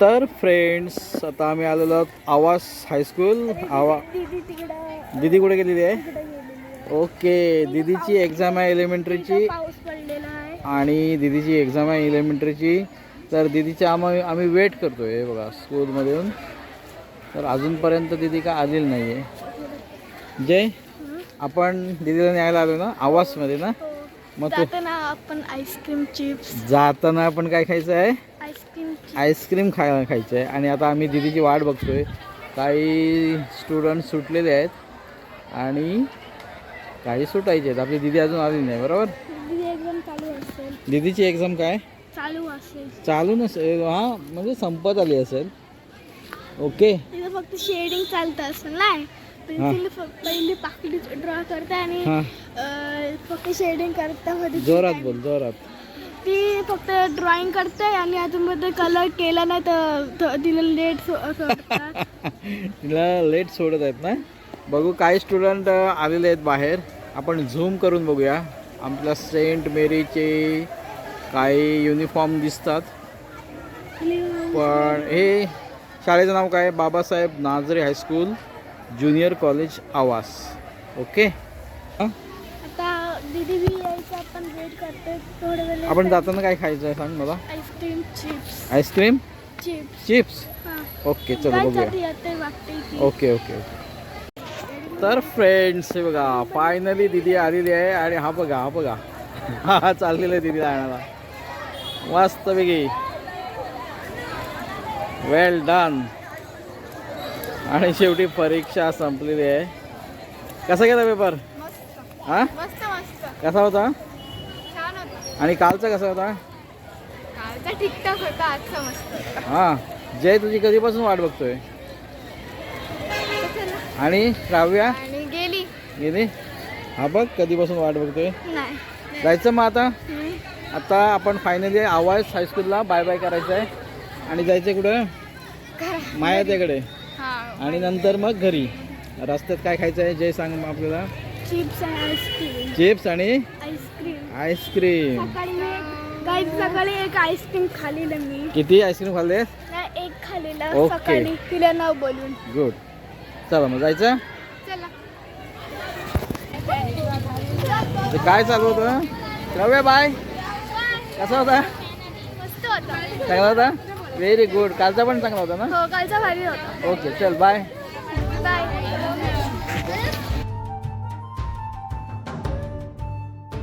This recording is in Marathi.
तर फ्रेंड्स आता आम्ही आलेलो आहोत आवास हायस्कूल आवा दीदी कुठे गेलेली आहे? ओके दिदीची एक्झाम आहे एलिमेंटरीची आणि दिदीची एक्झाम आहे एलिमेंटरीची तर दिदीची आम्ही आम्ही वेट करतो आहे बघा स्कूलमध्ये येऊन तर अजूनपर्यंत दिदी का आलेली नाही आहे जय आपण दिदीला न्यायला आलो ना? आवासमध्ये ना? हो. मग तू आपण आईस्क्रीम चिप्स जाताना आपण काय खायचं आहे? आईस्क्रीम आईस्क्रीम खाय खायचं आहे. आणि आता आम्ही दिदीची वाट बघतोय. काही स्टुडंट सुटलेले आहेत. आणि काही सुटायचे आहेत. आपली दिदी अजून आली नाही बरोबर? चालू असेल. दिदीची एक्झाम काय? चालू असेल. चालू नसेल. हां म्हणजे संपत आली असेल. ओके तिथं फक्त शेडिंग चालतं असेल पेन्सिल पहिली पाकडी ड्रॉ करते आणि हां. अं, फक्त शेडिंग करता मध्ये जोरात बोल जोरात. ती फक्त ड्रॉइंग करते आणि अजून मध्ये कलर केला नाही तर तिला लेट तिला लेट सोडत आहेत ना? बघू काही स्टुडंट आलेले आहेत बाहेर. आपण झूम करून बघूया. आपल्या सेंट मेरीचे काही युनिफॉर्म दिसतात. पण हे शाळेचं नाव काय? Babasaheb Nazare high school junior college आवास. ओके हां? दीदी बी यायचं आपण वेट करते थोडं वेळ आपण जाताना काय खायचं आहे सांग मला ice cream chips. Ice cream chips. Chips? Okay चलो बघूया ओके ओके ओके। तर फ्रेंड्स हे बघा फायनली दिदी आलेली आहे आणि हा बघा हा बघा. हा हा चाललेला आहे दिदीला आणायला मस्त वेल डन आणि शेवटी परीक्षा संपलेली आहे. कसा गेला पेपर मस्त. हा? कसा होता? छान होता. आणि कालचा कसा होता? कालचा ठीकठाक होता आजचा मस्त. हां. जय तुझी कधीपासून वाट बघतोय? आणि श्राव्या? आणि गेली. गेली? हा बघ कधीपासून वाट बघतोय? जायचं मग आता. आता आपण फायनली आवाज हायस्कूलला बाय बाय करायचं आहे आणि जायचं कुठं? घरा. मायाच्याकडे हा. आणि नंतर मग घरी. रस्त्यात काय खायचं आहे जय सांग मग आपल्याला. चिप्स आणि आईस्क्रीम. चिप्स आणि आईस्क्रीम. Ice cream. सकाळी मी काही सकाळी एक आईस्क्रीम खाल्लेलं मी. किती आईस्क्रीम खाल्ले? नाही एक खाल्लेलं. ओके. सकाळी तिला नाव बोलून. गुड चला मग जायचं? चला. ते काय चालू होतं? श्राव्या बाय. कसा होता? मस्त होता. चांगला होता? व्हेरी गुड कालचा पण चांगला होता ना? हो कालचा भारी होता. ओके चल बाय